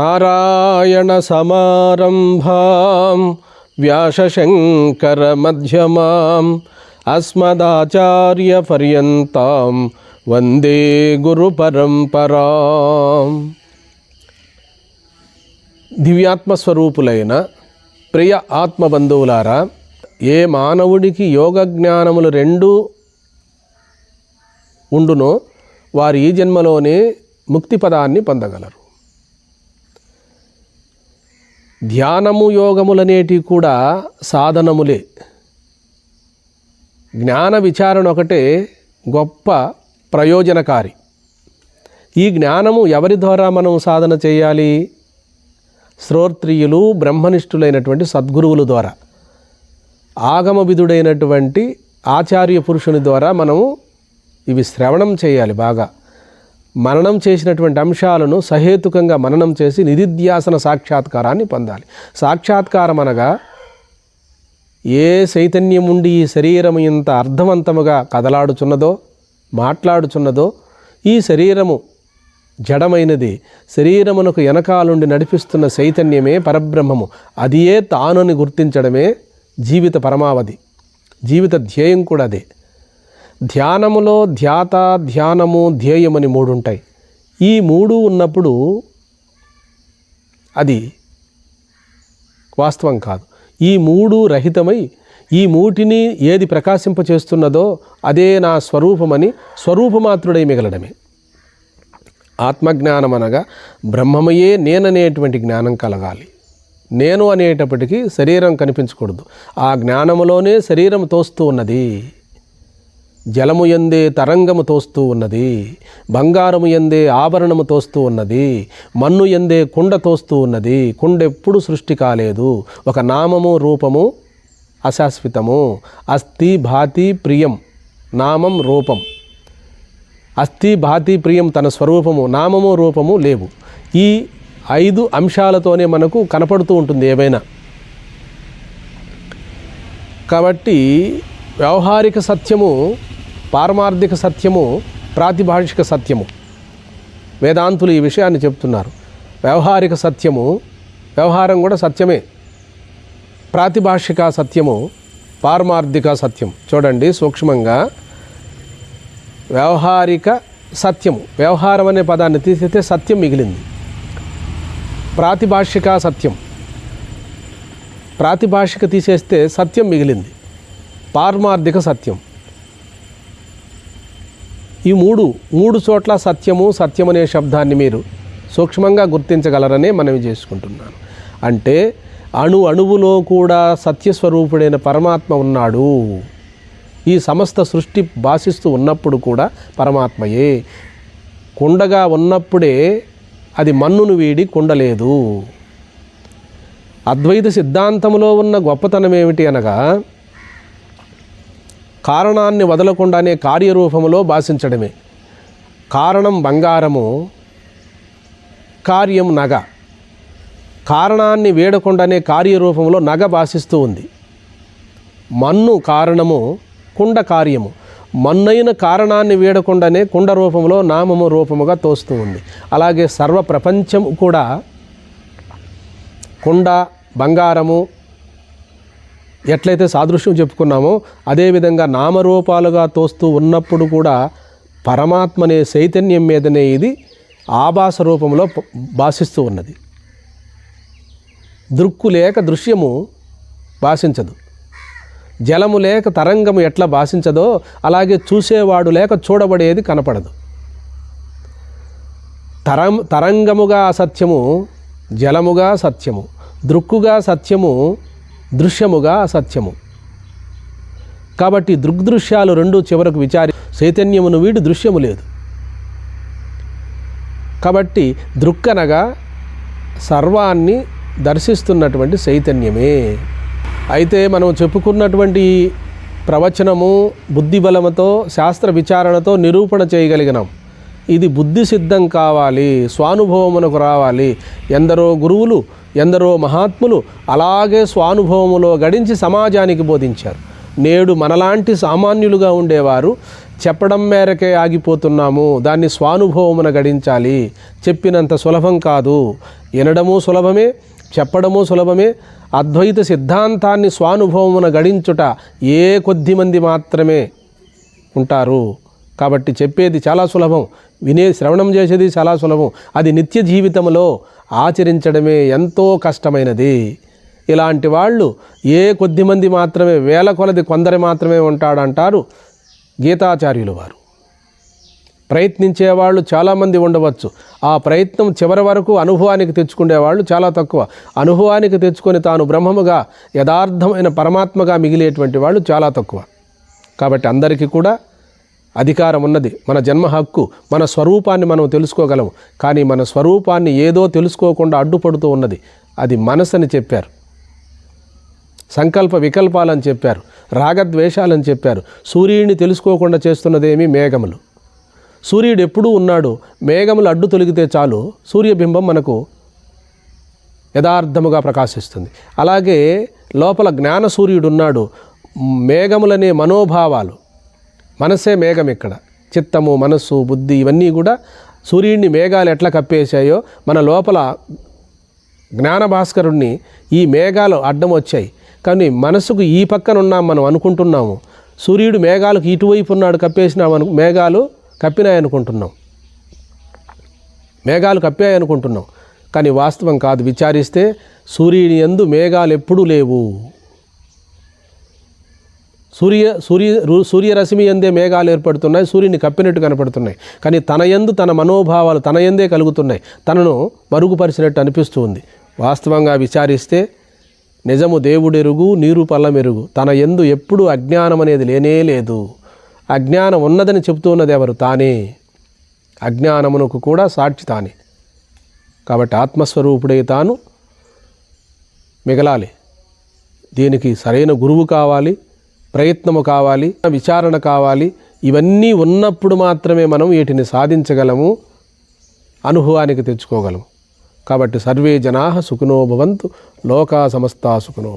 నారాయణసమారంభాం వ్యాసశంకరమధ్యమాం అస్మదాచార్యపర్యంతాం వందే గురుపరంపరాం దివ్యాత్మస్వరూపులైన ప్రియ ఆత్మబంధువులారా ఏ మానవుడికి యోగ జ్ఞానములు రెండూ ఉండునో వారు ఈ జన్మలోనే ముక్తి పదాన్ని పొందగలరు. ధ్యానము యోగములనేటివి కూడా సాధనములే. జ్ఞాన విచారణ ఒకటే గొప్ప ప్రయోజనకారి. ఈ జ్ఞానము ఎవరి ద్వారా మనం సాధన చేయాలి? శ్రోత్రియులు బ్రహ్మనిష్ఠులైనటువంటి సద్గురువుల ద్వారా. ఆగమవిధుడైనటువంటి ఆచార్య పురుషుని ద్వారా మనము ఇవి శ్రవణం చేయాలి బాగా. మననం చేసినటువంటి అంశాలను సహేతుకంగా మననం చేసి నిధిధ్యాసన సాక్షాత్కారాన్ని పొందాలి. సాక్షాత్కారం అనగా ఏ చైతన్యం ఉండి ఈ శరీరం ఇంత అర్థవంతముగా కదలాడుచున్నదో మాట్లాడుచున్నదో ఈ శరీరము జడమైనది శరీరమునకు వెనకాలుండి నడిపిస్తున్న చైతన్యమే పరబ్రహ్మము. అదియే తానని గుర్తించడమే జీవిత పరమావధి. జీవిత ధ్యేయం కూడా అదే. ధ్యానములో ధ్యాత ధ్యానము ధ్యేయమని మూడు ఉంటాయి ఈ మూడు ఉన్నప్పుడు అది వాస్తవం కాదు. ఈ మూడు రహితమై ఈ మూటిని ఏది ప్రకాశింపచేస్తున్నదో అదే నా స్వరూపమని స్వరూపమాత్రుడై మిగలడమే. ఆత్మజ్ఞానం అనగా బ్రహ్మమయే నేననేటువంటి జ్ఞానం కలగాలి. నేను అనేటప్పటికీ శరీరం కనిపించకూడదు. ఆ జ్ఞానములోనే శరీరం తోస్తూ ఉన్నది. జలము ఎందే తరంగము తోస్తూ ఉన్నది బంగారము ఎందే ఆభరణము తోస్తూ ఉన్నది మన్ను ఎందే కుండ తోస్తూ ఉన్నది. కుండ ఎప్పుడు సృష్టి కాలేదు. ఒక నామము రూపము అశాశ్వతము. అస్థి భాతి ప్రియం నామం రూపం. అస్థి భాతి ప్రియం తన స్వరూపము నామము రూపము లేవు. ఈ ఐదు అంశాలతోనే మనకు కనపడుతూ ఉంటుంది ఏవైనా. కాబట్టి వ్యవహారిక సత్యము పారమార్థిక సత్యము ప్రాతిభాషిక సత్యము. వేదాంతులు ఈ విషయాన్ని చెప్తున్నారు. వ్యవహారిక సత్యము వ్యవహారం కూడా సత్యమే. ప్రాతిభాషిక సత్యము పారమార్థిక సత్యం. చూడండి సూక్ష్మంగా. వ్యవహారిక సత్యము. వ్యవహారం అనే పదాన్ని తీసేస్తే సత్యం మిగిలింది. ప్రాతిభాషిక సత్యం. ప్రాతిభాషిక తీసేస్తే సత్యం మిగిలింది. పారమార్థిక సత్యం. ఈ మూడు మూడు చోట్ల సత్యము సత్యం అనే శబ్దాన్ని మీరు సూక్ష్మంగా గుర్తించగలరనే మనవి చేసుకుంటున్నాను. అంటే అణు అణువులో కూడా సత్యస్వరూపుడైన పరమాత్మ ఉన్నాడు. ఈ సమస్త సృష్టి భాషిస్తూ ఉన్నప్పుడు కూడా పరమాత్మయే. కుండగా ఉన్నప్పుడే అది మన్నును వీడి కుండలేదు. అద్వైత సిద్ధాంతంలో ఉన్న గొప్పతనం ఏమిటి అనగా కారణాన్ని వదలకుండానే కార్యరూపములో భాషించడమే. కారణం బంగారము కార్యం నగ. కారణాన్ని వేడకుండానే కార్యరూపంలో నగ భాషిస్తూ ఉంది. మన్ను కారణము కుండ కార్యము. మన్నైన కారణాన్ని వేడకుండానే కుండ రూపంలో నామము రూపముగా తోస్తూ ఉంది. అలాగే సర్వ ప్రపంచం కూడా కుండ బంగారము ఎట్లయితే సాదృశ్యం చెప్పుకున్నామో అదేవిధంగా నామరూపాలుగా తోస్తూ ఉన్నప్పుడు కూడా పరమాత్మ అనే చైతన్యం మీదనే ఇది ఆభాస రూపంలో భాషిస్తూ ఉన్నది. దృక్కు లేక దృశ్యము భాషించదు. జలము లేక తరంగము ఎట్లా భాషించదో అలాగే చూసేవాడు లేక చూడబడేది కనపడదు. తరం తరంగముగా అసత్యము జలముగా సత్యము దృక్కుగా సత్యము దృశ్యముగా అసత్యము. కాబట్టి దృగ్దృశ్యాలు రెండు చివరకు విచారి చైతన్యమును వీడి దృశ్యము లేదు. కాబట్టి దృక్కనగా సర్వాన్ని దర్శిస్తున్నటువంటి చైతన్యమే. అయితే మనం చెప్పుకున్నటువంటి ప్రవచనము బుద్ధిబలముతో శాస్త్ర విచారణతో నిరూపణ చేయగలిగినాం. ఇది బుద్ధి సిద్ధం కావాలి స్వానుభవమునకు రావాలి. ఎందరో గురువులు ఎందరో మహాత్ములు అలాగే స్వానుభవములో గడించి సమాజానికి బోధించారు. నేడు మనలాంటి సామాన్యులుగా ఉండేవారు చెప్పడం మేరకే ఆగిపోతున్నాము దాన్ని స్వానుభవమున గడించాలి. చెప్పినంత సులభం కాదు. వినడము సులభమే చెప్పడము సులభమే. అద్వైత సిద్ధాంతాన్ని స్వానుభవమున గడించుట ఏ కొద్ది మంది మాత్రమే ఉంటారు. కాబట్టి చెప్పేది చాలా సులభం. వినే శ్రవణం చేసేది చాలా సులభం. అది నిత్య జీవితంలో ఆచరించడమే ఎంతో కష్టమైనది. ఇలాంటి వాళ్ళు ఏ కొద్ది మంది మాత్రమే వేల కొలది కొందరి మాత్రమే ఉంటాడంటారు గీతాచార్యులు వారు. ప్రయత్నించేవాళ్ళు చాలామంది ఉండవచ్చు. ఆ ప్రయత్నం చివరి వరకు అనుభవానికి తెచ్చుకునేవాళ్ళు చాలా తక్కువ. అనుభవానికి తెచ్చుకొని తాను బ్రహ్మముగా యథార్థమైన పరమాత్మగా మిగిలేటువంటి వాళ్ళు చాలా తక్కువ. కాబట్టి అందరికీ కూడా అధికారం ఉన్నది. మన జన్మ హక్కు మన స్వరూపాన్ని మనం తెలుసుకోగలము కానీ మన స్వరూపాన్ని ఏదో తెలుసుకోకుండా అడ్డుపడుతూ ఉన్నది. అది మనసని చెప్పారు. సంకల్ప వికల్పాలని చెప్పారు. రాగద్వేషాలని చెప్పారు. సూర్యుడిని తెలుసుకోకుండా చేస్తున్నదేమి మేఘములు. సూర్యుడు ఎప్పుడూ ఉన్నాడు. మేఘములు అడ్డు తొలిగితే చాలు. సూర్యబింబం మనకు యథార్థముగా ప్రకాశిస్తుంది. అలాగే లోపల జ్ఞాన సూర్యుడు ఉన్నాడు. మేఘములనే మనోభావాలు. మనసే మేఘం ఇక్కడ. చిత్తము మనస్సు బుద్ధి ఇవన్నీ కూడా సూర్యుడిని మేఘాలు ఎట్లా కప్పేశాయో మన లోపల జ్ఞానభాస్కరుణ్ణి ఈ మేఘాలు అడ్డం వచ్చాయి. కానీ మనసుకు ఈ పక్కన ఉన్నాం మనం అనుకుంటున్నాము. సూర్యుడు మేఘాలకు ఇటువైపు ఉన్నాడు కప్పేసినాం మేఘాలు కప్పినాయి అనుకుంటున్నాం. మేఘాలు కప్పాయనుకుంటున్నాం కానీ వాస్తవం కాదు. విచారిస్తే సూర్యుని ఎందు మేఘాలు ఎప్పుడూ లేవు. సూర్య సూర్య సూర్యరశ్మి ఎందే మేఘాలు ఏర్పడుతున్నాయి సూర్యుని కప్పినట్టు కనపడుతున్నాయి. కానీ తన ఎందు తన మనోభావాలు తన ఎందే కలుగుతున్నాయి. తనను మరుగుపరిచినట్టు అనిపిస్తూ ఉంది వాస్తవంగా విచారిస్తే నిజము దేవుడెరుగు నీరు పల్లమెరుగు. తన ఎందు ఎప్పుడు అజ్ఞానం అనేది లేనే లేదు. అజ్ఞానం ఉన్నదని చెబుతూ ఉన్నది ఎవరు? తానే. అజ్ఞానమునకు కూడా సాక్షి తానే. కాబట్టి ఆత్మస్వరూపుడే తాను మిగలాలి. దీనికి సరైన గురువు కావాలి. ప్రయత్నము కావాలి విచారణ కావాలి. ఇవన్నీ ఉన్నప్పుడు మాత్రమే మనం వీటిని సాధించగలము అనుభవానికి తెచ్చుకోగలము. కాబట్టి సర్వే జనా సుఖినో భవంతు లోకా సమస్తా సుఖినో